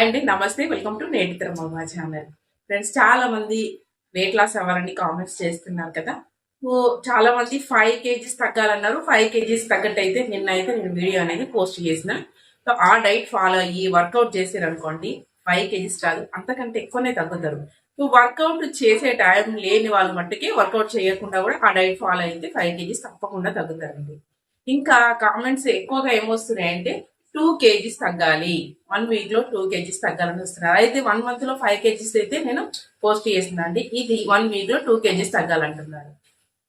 And నమస్తే welcome to నేటితరం మా channel. Friends చాలా మంది వెయిట్ లాస్ అవ్వాలని కామెంట్స్ చేస్తున్నారు కదా. సో చాలా మంది ఫైవ్ కేజీస్ తగ్గాలన్నారు. ఫైవ్ కేజీస్ తగ్గట్టు అయితే నిన్న అయితే నేను వీడియో అనేది పోస్ట్ చేసిన. సో ఆ డైట్ ఫాలో అయ్యి వర్కౌట్ చేసారు అనుకోండి ఫైవ్ కేజీస్ రాదు అంతకంటే ఎక్కువనే తగ్గుతారు. సో వర్కౌట్ చేసే టైం లేని వాళ్ళ మట్టుకి వర్కౌట్ చేయకుండా కూడా ఆ డైట్ ఫాలో అయితే ఫైవ్ కేజీస్ తప్పకుండా తగ్గుతారండి. ఇంకా కామెంట్స్ ఎక్కువగా ఏమొస్తున్నాయంటే టూ కేజీస్ తగ్గాలి. వన్ వీక్లో టూ కేజీస్ తగ్గాలని వస్తున్నారు. అయితే వన్ మంత్లో ఫైవ్ కేజీస్ అయితే నేను పోస్ట్ చేసిన అండి. ఇది వన్ వీక్లో టూ కేజీస్ తగ్గాలంటున్నారు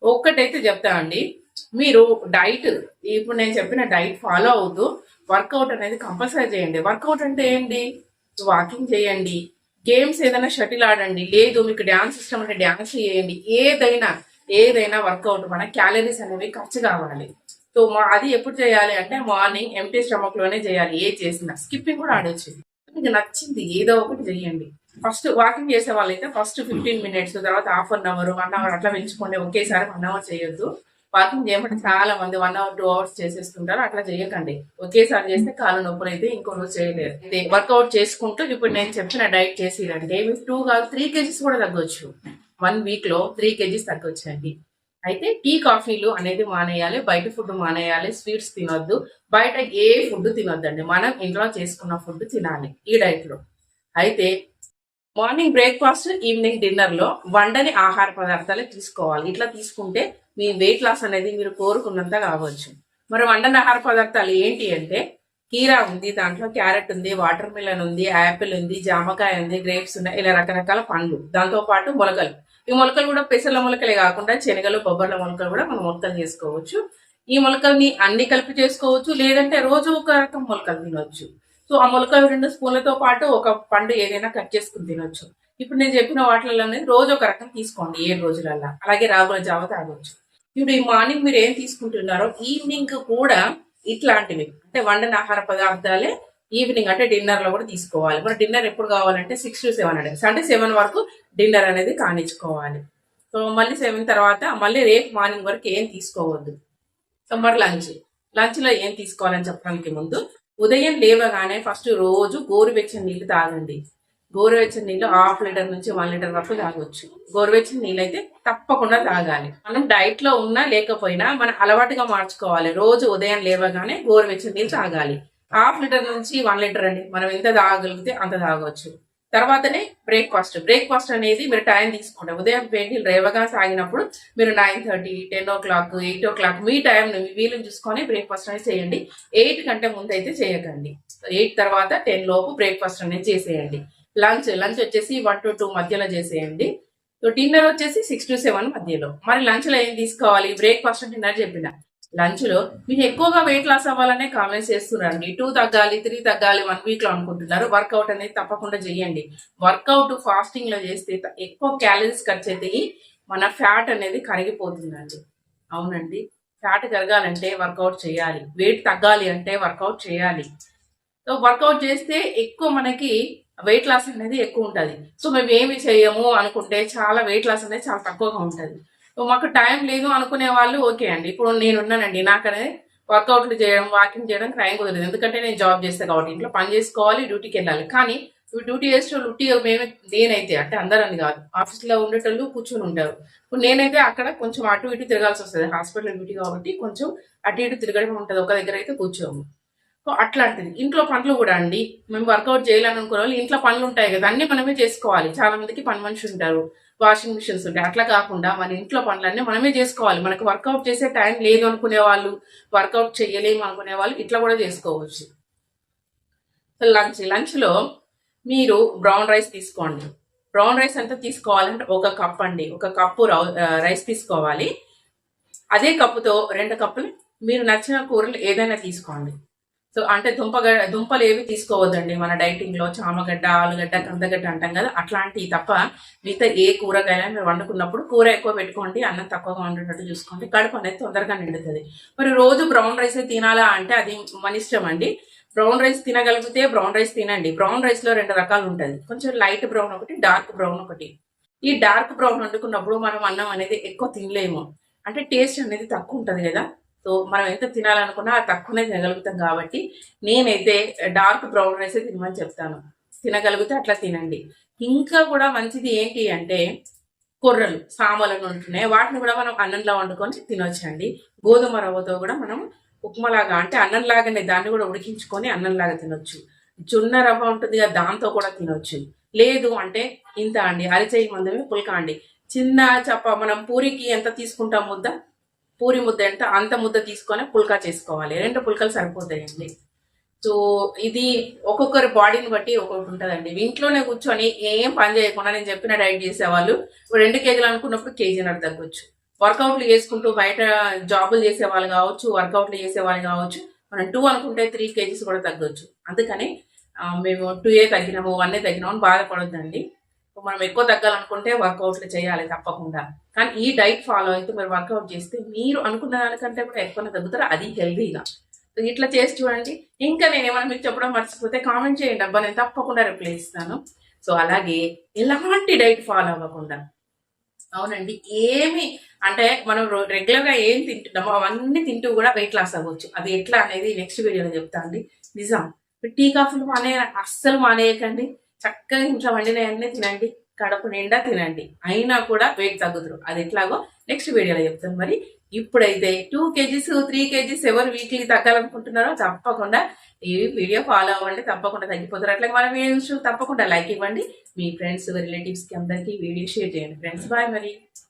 ఒక్కటైతే చెప్తామండి మీరు డైట్ ఇప్పుడు నేను చెప్పిన డైట్ ఫాలో అవుతూ వర్కౌట్ అనేది కంపల్సరీ చేయండి. వర్కౌట్ అంటే ఏంటి? వాకింగ్ చేయండి. గేమ్స్ ఏదైనా షటిల్ ఆడండి. లేదు మీకు డ్యాన్స్ ఇష్టం అంటే డ్యాన్స్ చేయండి. ఏదైనా ఏదైనా వర్కౌట్ మన క్యాలరీస్ అనేవి ఖర్చు కావాలి. సో మా అది ఎప్పుడు చేయాలి అంటే మార్నింగ్ ఎంటీ స్టమక్లోనే చేయాలి. ఏ చేసినా. స్కిప్పింగ్ కూడా ఆడొచ్చు మీకు నచ్చింది ఏదో ఒకటి చేయండి. ఫస్ట్ వాకింగ్ చేసే వాళ్ళైతే ఫస్ట్ ఫిఫ్టీన్ మినిట్స్ తర్వాత half an hour one hour అట్లా పెంచుకోండి ఒకేసారి వన్ అవర్ చేయొద్దు. వాకింగ్ చేయమంటే చాలా మంది వన్ అవర్ టూ అవర్స్ చేసేస్తుంటారు. అట్లా చేయకండి. ఒకేసారి చేస్తే కాళ్ళ నొప్పులు అయితే ఇంకో రోజు చేయలేరు. వర్కౌట్ చేసుకుంటూ ఇప్పుడు నేను చెప్పిన డైట్ చేసిరండి టూ కాదు త్రీ కేజీస్ కూడా తగ్గొచ్చు. వన్ వీక్లో త్రీ కేజీస్ తగ్గొచ్చండి. అయితే టీ కాఫీలు అనేది మానేయాలి బయట ఫుడ్ మానేయాలి స్వీట్స్ తినొద్దు. బయట ఏ ఫుడ్ తినొద్దండి. మనం ఇంట్లో చేసుకున్న ఫుడ్ తినాలి ఈ డైట్లో. అయితే మార్నింగ్ బ్రేక్ఫాస్ట్ ఈవినింగ్ డిన్నర్లో వండని ఆహార పదార్థాలే తీసుకోవాలి. ఇట్లా తీసుకుంటే మీ వెయిట్ లాస్ అనేది మీరు కోరుకున్నంత కావచ్చు. మరి వండని ఆహార పదార్థాలు ఏంటి అంటే కీరా ఉంది దాంట్లో క్యారెట్ ఉంది వాటర్ మిలన్ ఉంది యాపిల్ ఉంది జామకాయ ఉంది గ్రేప్స్ ఉన్నాయి ఇలా రకరకాల పండ్లు. దాంతో పాటు మొలకలు ఈ మొలకలు కూడా పెసల మొలకలే కాకుండా శనగలు బొబ్బర్ల మొలకలు కూడా మనం మొలకలు చేసుకోవచ్చు. ఈ మొలకల్ని అన్ని కలిపి చేసుకోవచ్చు. లేదంటే రోజు ఒక రకం మొలకలు తినవచ్చు సో ఆ మొలకలు రెండు స్పూన్లతో పాటు ఒక పండు ఏదైనా కట్ చేసుకుని తినొచ్చు. ఇప్పుడు నేను చెప్పిన వాటిలోనే రోజు ఒక రకం తీసుకోండి ఏడు రోజులల్లా. అలాగే రాగుల జావ తాగొచ్చు. ఇప్పుడు ఈ మార్నింగ్ మీరు ఏం తీసుకుంటున్నారో ఈవినింగ్ కూడా ఇట్లాంటివి. అంటే వండిన ఆహార పదార్థాలే ఈవినింగ్ అంటే డిన్నర్లో కూడా తీసుకోవాలి. మన డిన్నర్ ఎప్పుడు కావాలంటే సిక్స్ టు సెవెన్ హండ్రెడ్ అంటే సెవెన్ వరకు డిన్నర్ అనేది కానిచ్చుకోవాలి. సో మళ్ళీ సెవెన్ తర్వాత మళ్ళీ రేపు మార్నింగ్ వరకు ఏం తీసుకోవద్దు. సో మరి లంచ్. లంచ్లో ఏం తీసుకోవాలని చెప్పడానికి ముందు ఉదయం లేవగానే ఫస్ట్ రోజు గోరువెచ్చని నీళ్ళు తాగండి. గోరువెచ్చని నీళ్ళు హాఫ్ లీటర్ నుంచి వన్ లీటర్ వరకు తాగొచ్చు. గోరువెచ్చని నీళ్ళు అయితే తప్పకుండా తాగాలి. మనం డైట్లో ఉన్నా లేకపోయినా మనం అలవాటుగా మార్చుకోవాలి. రోజు ఉదయం లేవగానే గోరువెచ్చని నీళ్ళు తాగాలి. హాఫ్ లీటర్ నుంచి వన్ లీటర్ అండి. మనం ఎంత తాగగలిగితే అంత తాగవచ్చు తర్వాతనే బ్రేక్ఫాస్ట్ బ్రేక్ఫాస్ట్ అనేది మీరు టైం తీసుకోండి ఉదయం పెయింటి రేవగా సాగినప్పుడు మీరు nine thirty ten o'clock eight o'clock మీ టైం వీలు వీలుని చూసుకొని బ్రేక్ఫాస్ట్ అనేది చేయండి. ఎయిట్ కంటే ముందు అయితే చేయకండి. ఎయిట్ తర్వాత టెన్ లోపు బ్రేక్ఫాస్ట్ అనేది చేసేయండి. లంచ్ లంచ్ వచ్చేసి వన్ టు టూ మధ్యలో చేసేయండి. సో డిన్నర్ వచ్చేసి సిక్స్ టు సెవెన్ మధ్యలో. మరి లంచ్లో ఏం తీసుకోవాలి? బ్రేక్ఫాస్ట్ డిన్నర్ చెప్పిన. లంచ్లో మీరు ఎక్కువగా వెయిట్ లాస్ అవ్వాలనే కామెంట్స్ చేస్తున్నారండి. టూ తగ్గాలి త్రీ తగ్గాలి వన్ వీక్లో అనుకుంటున్నారు. వర్కౌట్ అనేది తప్పకుండా చేయండి వర్కౌట్ ఫాస్టింగ్లో చేస్తే ఎక్కువ క్యాలరీస్ ఖర్చు అవుతాయి మన ఫ్యాట్ అనేది కరిగిపోతుందండి. అవునండి. ఫ్యాట్ కరగాలంటే వర్కౌట్ చేయాలి. వెయిట్ తగ్గాలి అంటే వర్కౌట్ చేయాలి. సో వర్కౌట్ చేస్తే ఎక్కువ మనకి వెయిట్ లాస్ అనేది ఎక్కువ ఉంటుంది. సో మేము ఏమి చేయము అనుకుంటే చాలా వెయిట్ లాస్ అనేది చాలా తక్కువగా ఉంటుంది. మాకు టైం లేదు అనుకునే వాళ్ళు ఓకే అండి. ఇప్పుడు నేను ఉన్నానండి నాకనే వర్కౌట్లు చేయడం వాకింగ్ చేయడం టైం కుదరదు. ఎందుకంటే నేను జాబ్ చేస్తాను కాబట్టి ఇంట్లో పని చేసుకోవాలి డ్యూటీకి వెళ్ళాలి. కానీ ఇప్పుడు డ్యూటీ చేసేటోళ్ళు డ్యూటీ మేమే నేనైతే అంటే అందరని కాదు. ఆఫీస్లో ఉండేటోళ్ళు కూర్చొని ఉంటారు. ఇప్పుడు నేనైతే అక్కడ కొంచెం అటు ఇటు తిరగాల్సి వస్తుంది. హాస్పిటల్ డ్యూటీ కాబట్టి కొంచెం అటు ఇటు తిరగడం ఉంటుంది. ఒక దగ్గర అయితే కూర్చోము. సో అట్లాంటిది. ఇంట్లో పనులు కూడా అండి. మేము వర్కౌట్ చేయాలని అనుకునే వాళ్ళు ఇంట్లో పనులు ఉంటాయి కదా అన్ని మనమే చేసుకోవాలి. చాలా మందికి పని మనిషి ఉంటారు. వాషింగ్ మిషన్స్ ఉంటాయి. అట్లా కాకుండా మన ఇంట్లో పనులన్నీ మనమే చేసుకోవాలి. మనకు వర్కౌట్ చేసే టైం లేదు అనుకునే వాళ్ళు వర్కౌట్ చేయలేము అనుకునే వాళ్ళు ఇట్లా కూడా చేసుకోవచ్చు. లంచ్ లంచ్లో మీరు బ్రౌన్ రైస్ తీసుకోండి. బ్రౌన్ రైస్ ఎంత తీసుకోవాలంటే ఒక కప్ అండి. ఒక కప్పు రౌ- రైస్ తీసుకోవాలి. అదే కప్పుతో రెండు కప్పులు మీరు నచ్చిన కూరలు ఏదైనా తీసుకోండి. సో అంటే దుంప దుంపలు ఏవి తీసుకోవద్దండి మన డైటింగ్లో చామగడ్డ ఆలుగడ్డ కందగడ్డ అంటాం కదా అట్లాంటివి తప్ప మిగతా ఏ కూరగాయలు మీరు వండుకున్నప్పుడు కూర ఎక్కువ పెట్టుకోండి అన్నం తక్కువగా ఉండేటట్టు చూసుకోండి కడుపు అనేది తొందరగా నిండుతుంది. మరి రోజు బ్రౌన్ రైస్ తినాలా అంటే అది మన ఇష్టం అండి. బ్రౌన్ రైస్ తినగలిగితే బ్రౌన్ రైస్ తినండి. బ్రౌన్ రైస్లో రెండు రకాలు ఉంటుంది కొంచెం లైట్ బ్రౌన్ ఒకటి డార్క్ బ్రౌన్ ఒకటి. ఈ డార్క్ బ్రౌన్ వండుకున్నప్పుడు మనం అన్నం అనేది ఎక్కువ తినలేము. అంటే టేస్ట్ అనేది తక్కువ ఉంటుంది కదా. సో మనం ఎంత తినాలనుకున్నా తక్కువనే తినగలుగుతాం కాబట్టి నేనైతే డార్క్ బ్రౌన్ రైస్ తినమని చెప్తాను. తినగలిగితే అట్లా తినండి. ఇంకా కూడా మంచిది ఏంటి అంటే కొర్రలు సామలను ఉంటున్నాయి. వాటిని కూడా మనం అన్నంలో వండుకొని తినొచ్చండి. గోధుమ రవ్వతో కూడా మనం ఉప్మలాగా అంటే అన్నంలాగానే దాన్ని కూడా ఉడికించుకొని అన్నంలాగా తినొచ్చు. జొన్న రవ్వ ఉంటుంది కదా దాంతో కూడా తినొచ్చు. లేదు అంటే ఇంత అండి అరిచేయి మందమే పుల్క అండి. చిన్న చప్ప మనం పూరికి ఎంత తీసుకుంటాం ముద్ద? పూరి ముద్ద ఎంత అంత ముద్ద తీసుకొని పుల్కా చేసుకోవాలి. రెండు పుల్కలు సరిపోతాయండి. సో ఇది ఒక్కొక్కరి బాడీని బట్టి ఒక్కొక్కటి ఉంటుందండి. ఇంట్లోనే కూర్చొని ఏం పని చేయకుండా నేను చెప్పిన డైట్ చేసేవాళ్ళు రెండు కేజీలు అనుకున్నప్పుడు కేజీన్నర తగ్గొచ్చు. వర్కౌట్లు చేసుకుంటూ బయట జాబులు చేసే వాళ్ళు కావచ్చు వర్కౌట్లు చేసే వాళ్ళు కావచ్చు మనం టూ అనుకుంటే త్రీ కేజీస్ కూడా తగ్గొచ్చు. అందుకని మేము టూ ఏ తగ్గినాము వన్ ఏ తగ్గినాము అని బాధపడొద్దండి. మనం ఎక్కువ తగ్గాలనుకుంటే వర్కౌట్లు చేయాలి తప్పకుండా. కానీ ఈ డైట్ ఫాలో అయితే మీరు వర్కౌట్ చేస్తే మీరు అనుకున్న దానికంటే కూడా ఎక్కువ తగ్గుతారు అది హెల్దీగా ఇట్లా చేసి చూడండి. ఇంకా నేను ఏమైనా మీకు చెప్పడం మర్చిపోతే కామెంట్ చేయండి. అబ్బా నేను తప్పకుండా రిప్లై ఇస్తాను. సో అలాగే ఎలాంటి డైట్ ఫాలో అవ్వకుండా. అవునండి ఏమి అంటే మనం రెగ్యులర్గా ఏం తింటున్నామో అవన్నీ తింటూ కూడా వెయిట్ లాస్ అవ్వచ్చు. అది ఎట్లా అనేది నెక్స్ట్ వీడియోలో చెప్తా అండి. నిజం. టీ కాఫీలు మానే అస్సలు మానేయకండి. చక్కగా ఇంట్లో వండినవన్నీ తినండి. కడుపు నిండా తినండి. అయినా కూడా వెయిట్ తగ్గుతారు అది ఎట్లాగో నెక్స్ట్ వీడియోలో చెప్తాను మరి ఇప్పుడైతే టూ కేజీస్ త్రీ కేజీస్ ఎవరు వీక్లీ తగ్గాలనుకుంటున్నారో తప్పకుండా ఈ వీడియో ఫాలో అవ్వండి. తప్పకుండా తగ్గిపోతారు. అట్లాగే మన వీడియోస్ తప్పకుండా లైక్ ఇవ్వండి. మీ ఫ్రెండ్స్ రిలేటివ్స్కి అందరికీ వీడియో షేర్ చేయండి. ఫ్రెండ్స్ బాయ్ మరి.